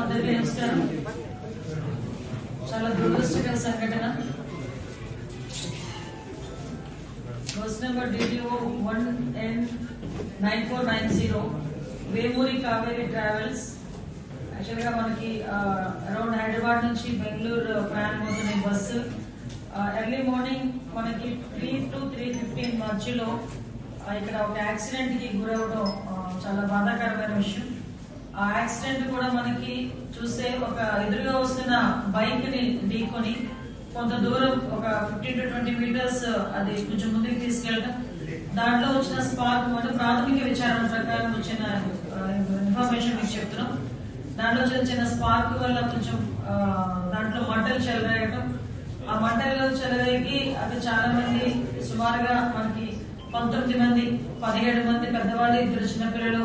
అందరికీ నమస్కారం. చాలా దురదృష్టకర సంఘటన. Bus number DTO one N nine four nine zero. Vemuri Kaveri travels. యాక్చువల్గా మనకి అరౌండ్ హైదరాబాద్ నుంచి బెంగళూరు ప్రయాణం అవుతున్న బస్సు. ఎర్లీ మార్నింగ్ మనకి త్రీ టు త్రీ ఫిఫ్టీన్ మధ్యలో ఇక్కడ ఒక యాక్సిడెంట్కి గురవడం చాలా బాధాకరమైన విషయం. ఆ యాక్సిడెంట్ కూడా మనకి చూస్తే ఒక ఎదురుగా వస్తున్న బైక్ని ఢీకొని కొంత దూరం ఒక ఫిఫ్టీన్ టు ట్వంటీ మీటర్స్ అది కొంచెం ముందుకు తీసుకెళ్ళడం దాంట్లో వచ్చిన స్పార్క్ అంటే ప్రాథమిక విచారణ ప్రకారం వచ్చిన ఇన్ఫర్మేషన్ మీకు చెప్తున్నాం. దాంట్లో వచ్చిన చిన్న స్పార్క్ వల్ల కొంచెం దాంట్లో మంటలు చెలరేగటం ఆ మంటలు చెలరేగి అది చాలా మంది సుమారుగా మనకి పంతొమ్మిది మంది పదిహేడు మంది పెద్దవాళ్ళు ఇద్దరు చిన్నపిల్లలు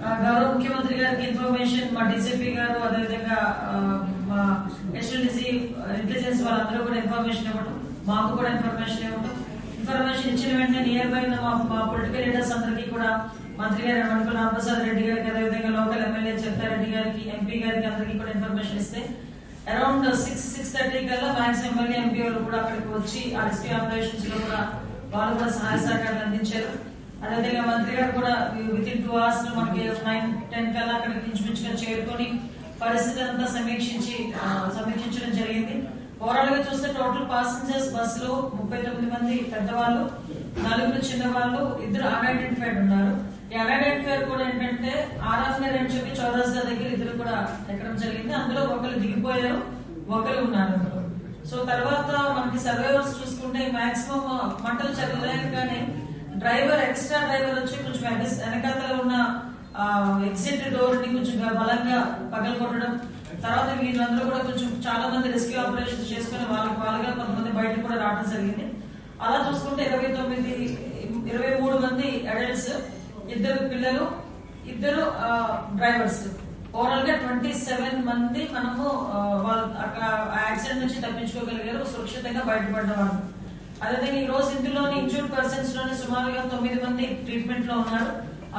గౌరవ ముఖ్యమంత్రి గారికి ఇన్ఫర్మేషన్ మా డీసీపీ గారు అదేవిధంగా మా ఎస్ఎల్డిసి ఇంటెలిజెన్స్ వాళ్ళందరూ కూడా ఇన్ఫర్మేషన్ ఇవ్వడం మాకు కూడా ఇన్ఫర్మేషన్ ఇవ్వడం ఇన్ఫర్మేషన్ ఇచ్చిన వెంటనే నియర్ బై మా మా పొలిటికల్ లీడర్స్ అందరికీ కూడా మంత్రి గారు మణుకుల రామప్రసాద్ రెడ్డి గారికి అదేవిధంగా లోకల్ ఎమ్మెల్యే చెత్తారెడ్డి గారికి ఎంపీ గారికి అందరికీ కూడా ఇన్ఫర్మేషన్ ఇస్తే అరౌండ్ సిక్స్ సిక్స్ థర్టీ కల్లా మ్యాక్స్ ఎమ్మెల్యే ఎంపీ వాళ్ళు కూడా అక్కడికి వచ్చి ఆ రెస్క్యూ ఆపరేషన్స్లో కూడా వాళ్ళు కూడా సహాయ సహకారాలు అందించారు. అదేవిధంగా మంత్రి గారు కూడా విత్ ఇన్ టూ అవర్స్లో మనకి నైన్ టెన్ కల్లా అక్కడికి ఇంచుమించుగా చేరుకొని పరిస్థితి అంతా సమీక్షించి సమీక్షించడం జరిగింది. ఓవరాల్గా చూస్తే టోటల్ పాసెంజర్స్ బస్లో ముప్పై తొమ్మిది మంది పెద్దవాళ్ళు నలుగురు చిన్నవాళ్ళు ఇద్దరు అన్ఐడెంటిఫైడ్ ఉన్నారు. ఈ అన్ఐడెంటిఫైడ్ కూడా ఏంటంటే ఆర్ఎఫ్ గారు అని చెప్పి చౌరాస్తా దగ్గర ఇద్దరు కూడా ఎక్కడం జరిగింది. అందులో ఒకరు దిగిపోయారు ఒకరు ఉన్నారు అందులో. సో తర్వాత మనకి సర్వైవర్స్ చూసుకుంటే మాక్సిమం మంటలు కానీ డ్రైవర్ ఎక్స్ట్రా డ్రైవర్ వచ్చి కొంచెం వెనక- వెనకాతల ఉన్న ఎగ్జిట్ డోర్ని కొంచెం బలంగా పగల కొట్టడం. తర్వాత వీళ్ళందరూ కూడా కొంచెం చాలా మంది రెస్క్యూ ఆపరేషన్స్ చేసుకుని వాళ్ళకి వాళ్ళగా కొంతమంది బయట కూడా రావడం జరిగింది. అలా చూసుకుంటే ఇరవై తొమ్మిది ఇరవై మూడు మంది అడల్ట్స్ ఇద్దరు పిల్లలు ఇద్దరు డ్రైవర్స్. ఓవరాల్గా ట్వంటీ సెవెన్ మంది మనము వాళ్ళ అక్కడ యాక్సిడెంట్ నుంచి తప్పించుకోగలిగారు సురక్షితంగా బయటపడ్డ వాళ్ళు అదేవిధంగా ఈ రోజు ఇందులోని ఇంజూర్డ్ పర్సన్స్లోని సుమారుగా తొమ్మిది మంది ట్రీట్మెంట్లో ఉన్నారు.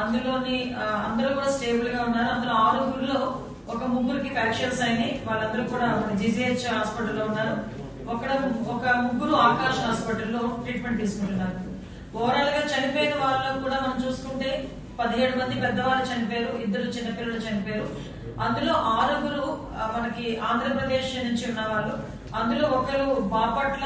అందులోని అందరూ కూడా స్టేబుల్గా ఉన్నారు. అందులో ఆరుగురిలో ఒక ముగ్గురికి ఫ్రాక్చర్స్ అయినాయి. వాళ్ళందరూ కూడా జీజీహెచ్ హాస్పిటల్లో ఉన్నారు. ఒక ఒక ముగ్గురు ఆకాష్ హాస్పిటల్లో ట్రీట్మెంట్ తీసుకుంటున్నారు. ఓవరాల్గా చనిపోయిన వాళ్ళలో కూడా మనం చూసుకుంటే పదిహేడు మంది పెద్దవాళ్ళు చనిపోయారు. ఇద్దరు చిన్నపిల్లలు చనిపోయారు. అందులో ఆరుగురు మనకి ఆంధ్రప్రదేశ్ నుంచి ఉన్న వాళ్ళు. అందులో ఒకరు Bapatla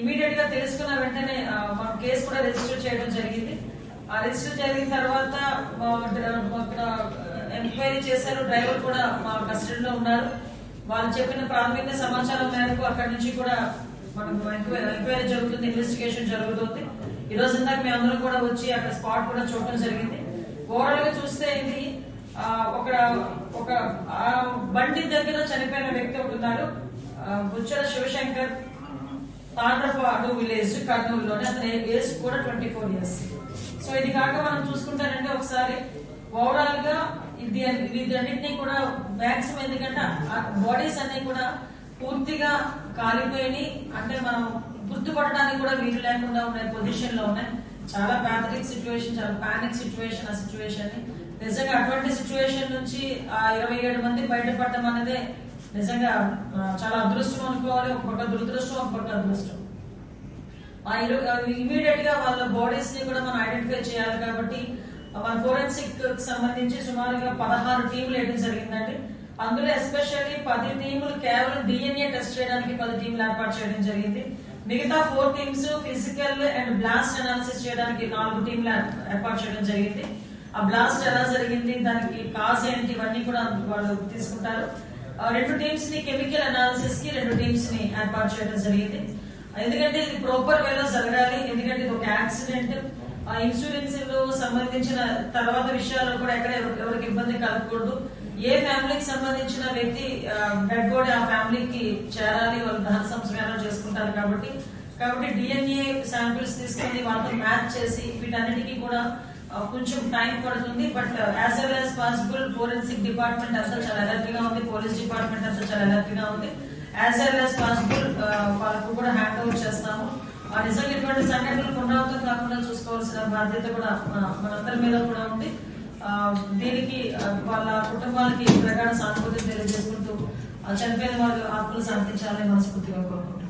ఇమీడియట్గా తెలుసుకున్న వెంటనే మా కేసు కూడా రిజిస్టర్ చేయడం జరిగింది. ఆ రిజిస్టర్ జరిగిన తర్వాత అక్కడ ఎంక్వైరీ చేశారు. డ్రైవర్ కూడా మా కస్టడీలో ఉన్నారు. వాళ్ళు చెప్పిన ప్రాథమిక సమాచారం మేరకు అక్కడి నుంచి కూడా మనకు ఎంక్వైరీ జరుగుతుంది ఇన్వెస్టిగేషన్ జరుగుతుంది. ఈ రోజు ఇందాక మేము అందరం కూడా వచ్చి అక్కడ స్పాట్ కూడా చూడటం జరిగింది. ఓవరాల్గా చూస్తే ఇది ఒక ఒక బండి దగ్గర చనిపోయిన వ్యక్తి ఒకటి ఉన్నారు బుచ్చల శివశంకర్ తాండ్రపాడు విలేజ్ కర్నూలులోనే అతని ఏజ్ కూడా ట్వంటీ ఫోర్ ఇయర్స్. సో ఇది కాక మనం చూసుకుంటానంటే ఒకసారి ఓవరాల్గా ఇది వీటన్నిటిని కూడా మ్యాక్సిమం ఎందుకంటే బాడీస్ అన్ని కూడా పూర్తిగా కాలిపోయి అంటే మనం గుర్తుపడడానికి కూడా వీలు లేకుండా ఉన్న పొజిషన్లో ఉన్నాయి చాలా ప్యాథరిక్ సిచ్యువేషన్ చాలా పానిక్ సిచ్యువేషన్ ఆ సిచ్యువేషన్ నిజంగా అటువంటి సిచ్యువేషన్ నుంచి ఆ ఇరవై ఏడు మంది బయటపడటం అనేది నిజంగా చాలా అదృష్టం అనుకోవాలి ఒక పక్క దురదృష్టం ఒక పక్క అదృష్టం ఇమీడియట్గా వాళ్ళ బాడీస్ని కూడా మనం ఐడెంటిఫై చేయాలి కాబట్టి మన ఫోరెన్సిక్ సంబంధించి సుమారుగా పదహారు టీములు వేయడం జరిగిందండి. అందులో ఎస్పెషల్లీ పది టీములు కేవలం డిఎన్ఏ టెస్ట్ చేయడానికి పది టీములు ఏర్పాటు చేయడం జరిగింది. మిగతా four teams physical and blast analysis చేయడానికి నాలుగు టీంలు ఏర్పాటు చేయడం జరిగింది. ఆ బ్లాస్ట్ ఎలా జరిగింది దానికి కాజ్ ఏంటి ఇవన్నీ కూడా వాళ్ళు తీసుకుంటారు. రెండు టీమ్స్ని కెమికల్ అనాలిసిస్కి రెండు టీమ్స్ని ఏర్పాటు చేయడం జరిగింది. ఎందుకంటే ఇది ప్రాపర్ వేలో జరగాలి. ఎందుకంటే ఇది ఒక యాక్సిడెంట్ ఆ ఇన్సూరెన్స్లో సంబంధించిన తర్వాత విషయాల్లో కూడా ఎక్కడ ఎవరికి ఇబ్బంది కలగకూడదు. ఏ ఫ్యామిలీకి సంబంధించిన వ్యక్తి డెడ్ బాడీ ఆ ఫ్యామిలీకి చేరాలి వాళ్ళు దహన సంస్కారం చేసుకుంటారు కాబట్టి. కాబట్టి డిఎన్ఏ శాంపిల్స్ తీసుకొని వాళ్ళతో మ్యాచ్ చేసి వీటన్నిటికీ కూడా కొంచెం టైం పడుతుంది but as well as possible forensic department అసలు చాలా అలర్ట్గా ఉంది పోలీస్ డిపార్ట్మెంట్ అసలు చాలా అలర్ట్గా ఉంది. యాజ్ వెల్ యాజ్ పాసిబుల్ వాళ్ళకు కూడా హ్యాండ్ ఓవర్ చేస్తాము. ఆ నిజంగా ఇటువంటి సంఘటనలు పునరావృతం కాకుండా చూసుకోవాల్సిన బాధ్యత కూడా మన- మనందరి మీద కూడా ఉంది. దీనికి వాళ్ళ కుటుంబాలకి ప్రగాఢ సానుభూతి తెలియజేసుకుంటూ చనిపోయిన వాళ్ళు ఆత్మలు శాంతించాలని మనస్ఫూర్తిగా కోరుకుంటున్నాం.